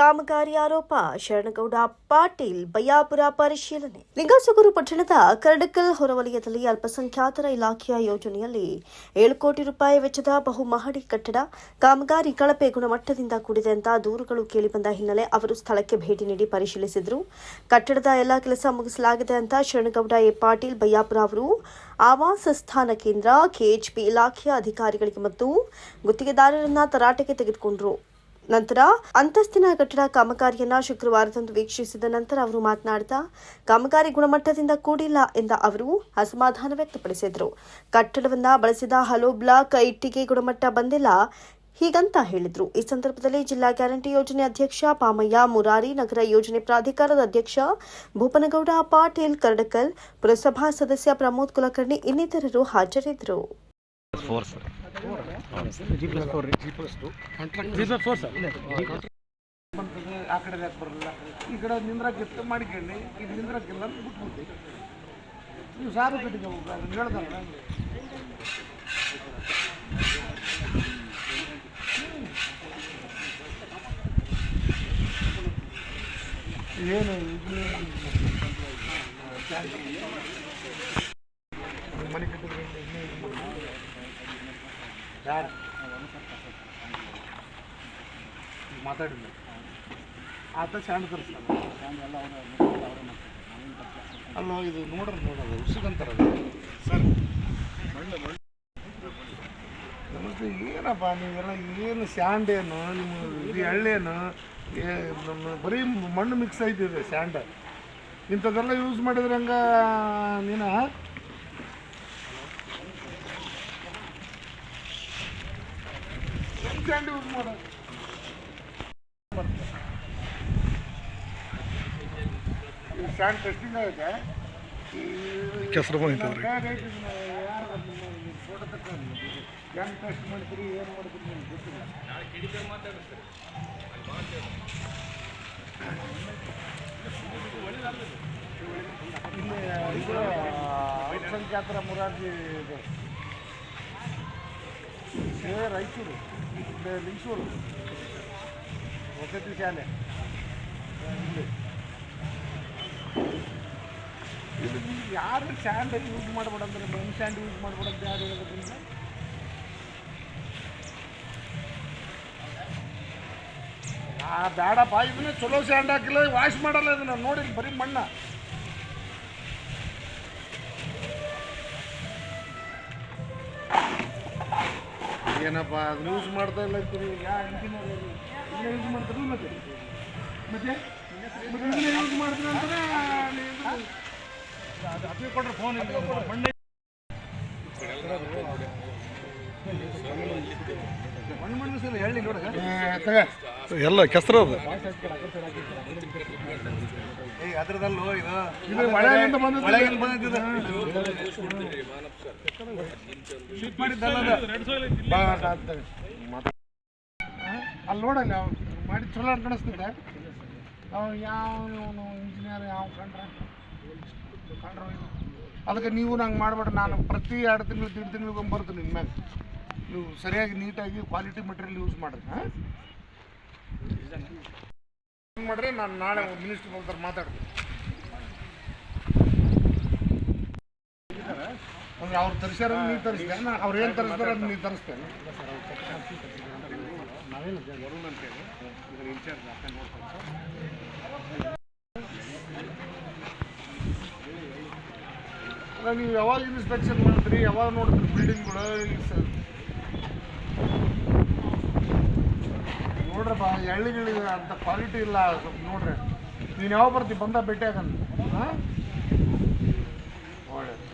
ಕಾಮಗಾರಿ ಆರೋಪ. ಶರಣಗೌಡ ಪಾಟೀಲ್, ಬಯಾಪುರ ಪರಿಶೀಲನೆ. ಲಿಂಗಸುಗೂರು ಪಟ್ಟಣದ ಕರಡಕಲ್ ಹೊರವಲಯದಲ್ಲಿ ಅಲ್ಪಸಂಖ್ಯಾತರ ಇಲಾಖೆಯ ಯೋಜನೆಯಲ್ಲಿ ಏಳು ಕೋಟಿ ರೂಪಾಯಿ ವೆಚ್ಚದ ಬಹುಮಹಡಿ ಕಟ್ಟಡ ಕಾಮಗಾರಿ ಕಳಪೆ ಗುಣಮಟ್ಟದಿಂದ ಕೂಡಿದೆ ಅಂತ ದೂರುಗಳು ಕೇಳಿಬಂದ ಹಿನ್ನೆಲೆ ಅವರು ಸ್ಥಳಕ್ಕೆ ಭೇಟಿ ನೀಡಿ ಪರಿಶೀಲಿಸಿದರು. ಕಟ್ಟಡದ ಎಲ್ಲ ಕೆಲಸ ಮುಗಿಸಲಾಗಿದೆ ಅಂತ ಶರಣಗೌಡ ಎ. ಪಾಟೀಲ್ ಬಯ್ಯಾಪುರ ಅವರು ಆವಾಸ ಸ್ಥಾನ ಕೇಂದ್ರ, ಕೆಎಚ್ಪಿ ಇಲಾಖೆಯ ಅಧಿಕಾರಿಗಳಿಗೆ ಮತ್ತು ಗುತ್ತಿಗೆದಾರರನ್ನ ತರಾಟೆಗೆ ತೆಗೆದುಕೊಂಡರು. ನಂತರ ಅಂತಸ್ತಿನ ಕಟ್ಟಡ ಕಾಮಗಾರಿಯನ್ನ ಶುಕ್ರವಾರದಂದು ವೀಕ್ಷಿಸಿದ ನಂತರ ಅವರು ಮಾತನಾಡ್ತಾ, ಕಾಮಗಾರಿ ಗುಣಮಟ್ಟದಿಂದ ಕೂಡಿಲ್ಲ ಎಂದ ಅವರು ಅಸಮಾಧಾನ ವ್ಯಕ್ತಪಡಿಸಿದರು. ಕಟ್ಟಡವನ್ನ ಬಳಸಿದ ಹಲೋ ಬ್ಲಾಕ್ ಇಟ್ಟಿಗೆ ಗುಣಮಟ್ಟ ಬಂದಿಲ್ಲ ಹೀಗಂತ ಹೇಳಿದ್ರು. ಈ ಸಂದರ್ಭದಲ್ಲಿ ಜಿಲ್ಲಾ ಗ್ಯಾರಂಟಿ ಯೋಜನೆ ಅಧ್ಯಕ್ಷ ಪಾಮಯ್ಯ, ಮುರಾರಿ ನಗರ ಯೋಜನೆ ಪ್ರಾಧಿಕಾರದ ಅಧ್ಯಕ್ಷ ಭೂಪನಗೌಡ, ಪಾಟೀಲ್ ಕರ್ಡಕಲ್, ಪುರಸಭಾ ಸದಸ್ಯ ಪ್ರಮೋದ್ ಕುಲಕರ್ಣಿ ಇನ್ನಿತರರು ಹಾಜರಿದ್ದರು. ಜಿ ಪ್ಲಸ್ ಫೋರ್ ರೀ G plus two G plus four sir ಆ ಕಡೆ ಯಾಕೆ ಬರಲ್ಲ ಈ ಕಡೆ ನಿಂದ್ರಾಕಿತ್ತು ಮಾಡ್ಕೊಂಡು ಇದು ನಿಂದ್ರಾಗಿಲ್ಲ ಅಂತ ಬಿಟ್ಬಿಡ್ತೀವಿ ನೀವು ಸಾರು ಕಟ್ಟಿಗೆ ಹೋಗ್ಬೇಕು ಹೇಳ್ದಲ್ಲ ಏನು ಮನೆ ಕಟ್ಟಿದ್ರೆ ಬೇಡ ಮಾತಾಡಿಲ್ಲ ಆತ ಸ್ಯಾಂಡ್ ತರಿಸ್ತಾನೆ. ಅಲ್ಲ, ಇದು ನೋಡ್ರಿ ನೋಡೋದು ಉಸುಗಂತಾರ ಸರ್. ನಮಸ್ತೆ ಏನಪ್ಪ, ನೀವೆಲ್ಲ ಏನು ಸ್ಯಾಂಡ್ ಏನು ನಿಮ್ಮ ಇದು ಎಳ್ಳೇನು ನಮ್ಮ ಬರೀ ಮಣ್ಣು ಮಿಕ್ಸ್ ಆಯ್ತಿದೆ ಸ್ಯಾಂಡ್ ಇಂಥದ್ದೆಲ್ಲ ಯೂಸ್ ಮಾಡಿದ್ರೆ ಹಂಗ, ನೀನು? ಸ್ಯಾಂಡ್ ಯೂಸ್ ಮಾಡೋದು ಸ್ಟ್ಯಾಂಡ್ ಟೆಸ್ಟಿಂಗ್ ಆಗುತ್ತೆ ಕೆಸರು ಬಂದಿತ್ತು ಫೋಟೋ ತಗೊಂಡು ಹೆಂಗೆ ಟೆಸ್ಟ್ ಮಾಡ್ತೀರಿ ಏನು ಮಾಡ್ತೀರಿ ನಿಮ್ಗೆ ಗೊತ್ತಿಲ್ಲ ಇಲ್ಲಿ ಇದು ಅಲ್ಪಸಂಖ್ಯಾತರ ಮುರಾರ್ಜಿ ಇದು ಏ ರಾಯಚೂರು. ಲಿಂಗಸೂರು ವಸತಿ ಶಾಲೆ. ಇಲ್ಲಿ. ಇದು ಯಾರು ಸ್ಯಾಂಡ್ ಯೂಸ್ ಮಾಡ್ಬೇಡ ಅಂದ್ರೆ ಸ್ಯಾಂಡ್ ಯೂಸ್ ಮಾಡ್ಬೇಡಂತ ಯಾರು ಹೇಳೋದ್ರಿಂದ ಆ, ಬೇಡಪ್ಪ, ಇದನ್ನ ಚಲೋ ಸ್ಯಾಂಡ್ ಹಾಕಿಲ್ಲ ವಾಶ್ ಮಾಡಲ್ಲ ಇದನ್ನ. ನೋಡಿ ಬರೀ ಮಣ್ಣ. ಏನಪ್ಪ ಅದು ಯೂಸ್ ಮಾಡ್ತಾ ಇಲ್ಲ ಅಂತೀರಿ? ಯೂಸ್ ಮಾಡ್ತಾರೆ ಮತ್ತೆ? ಯೂಸ್ ಅಂತಾರೆ ಅದು ಫೋನ್ ಮಣ್ಣೆ ಎಲ್ಲ ಕೆಸರು ಅದು. ಅದ್ರದಲ್ಲೋ ಇದು? ಇದು ಮಳೆಯಿಂದ ಬಂದದ್ದು. ಮಳೆಯಿಂದ ಬಂದಿದ್ದು ಶೀಟ್ ಮಾಡಿದ್ದಲ್ಲ ಅಂತ? ಅಲ್ಲಿ ನೋಡಲ್ಲ ಅವ್ನು ಮಾಡಿ ಚಲೋ ಕಾಣಿಸ್ತಿದ್ದೆ ಅವ್ನು ಯಾವ ಇಂಜಿನಿಯರ್ ಯಾವ ಕಂಡ್ರೆ? ಕಂಡ್ರ ಅದಕ್ಕೆ ನೀವು ನಂಗೆ ಮಾಡ್ಬೇಡ ನಾನು ಪ್ರತಿ ಎರಡು ತಿಂಗಳು ತಿಂಗಳು ತಿಂಗಳಿಗೆ ಬರ್ತೀನಿ ನಿಮ್ಮ ನೀವು ಸರಿಯಾಗಿ ನೀಟಾಗಿ ಕ್ವಾಲಿಟಿ ಮೆಟೀರಿಯಲ್ ಯೂಸ್ ಮಾಡ್ರಿ ಹಾಂ? ಮಾಡ್ರಿ, ನಾನು ನಾಳೆ ಮಿನಿಸ್ಟರ್ ಬರ್ತಾರೆ ಮಾತಾಡ್ತೀನಿ. ಅವ್ರು ತರಿಸ್ಯಾರ, ನೀವು ತರಿಸ್ತೇನೆ ನಾ ಅವ್ರು ಏನು ತರಿಸ್ತಾರೆ ಅದನ್ನ ನೀವು ತರಿಸ್ತೇನೆ ನೀವು ಯಾವಾಗ ಇನ್ಸ್ಪೆಕ್ಷನ್ ಮಾಡ್ತೀರಿ? ಯಾವಾಗ ನೋಡ್ತೀರಿ ಬಿಲ್ಡಿಂಗ್ಗಳು ನೋಡ್ರಪ್ಪ ಎಳ್ಳಿಗಳಿಗೆ ಅಂತ ಕ್ವಾಲಿಟಿ ಇಲ್ಲ, ಸ್ವಲ್ಪ ನೋಡ್ರಿ. ನೀನು ಯಾವಾಗ ಬರ್ತೀವಿ ಬಂದ ಭೇಟಿ ಆಗಂತ ಹಾಂ? ಒಳ್ಳೆಯದು